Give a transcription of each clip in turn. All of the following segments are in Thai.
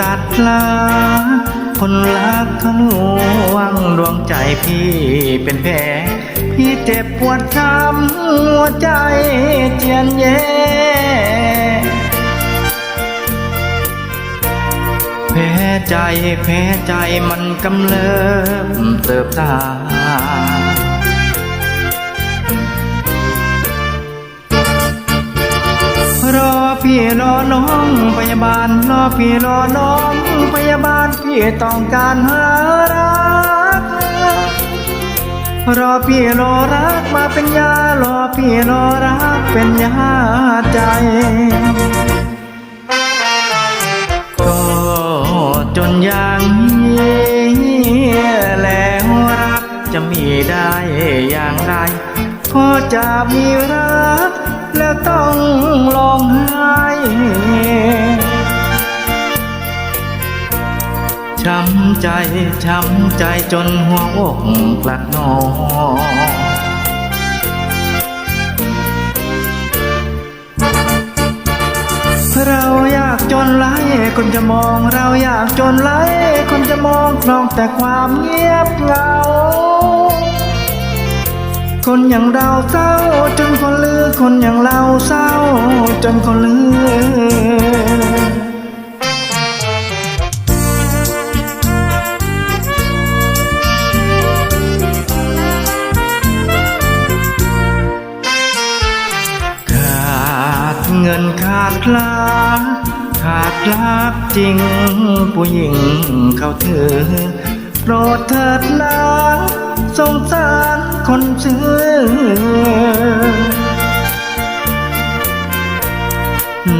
ตัดลา คนรักเขาลวงดวงใจพี่เป็นแผลพี่เจ็บปวดช้ำหัวใจเจียนแย่แพ้ใจแพ้ใจมันกำเริบเติบตา พี่รอน้องพยาบาลรอพี่รอน้องพยาบาลพี่ต้องการหารัก รอพี่รอรักมาเป็นยารอพี่รอรักเป็นยาใจ ก็จนอย่างนี้แล้วรักจะมีได้อย่างไรก็จะมีรักแล้วต้อง ช้ำใจช้ำใจจนหัวอกกลัดนองเราอยากจนไล่คนจะมอง เราอยากจนไล่คนจะมองนองแต่ความเงียบเหงา คนอย่างเราเศร้า จนคนลือ คนอย่างเราเศร้า จนคนลือขาดเงินขาดลาขาดลักจริง ผู้หญิงเขาถือ โปรดเถิดนะสงสา คนซื้อ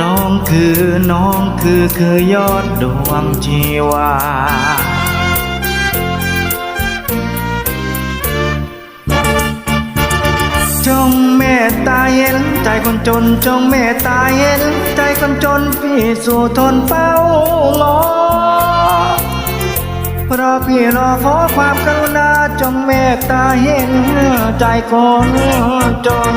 น้องคือน้องคือคือยอดดวงชีวาจงเมตตาเห็นใจคนจนจงเมตตาเห็นใจคนจนพี่สู่ทนเฝ้างอรอ พี่รอขอความกรุณาจงเมตตาเห็นใจคนจน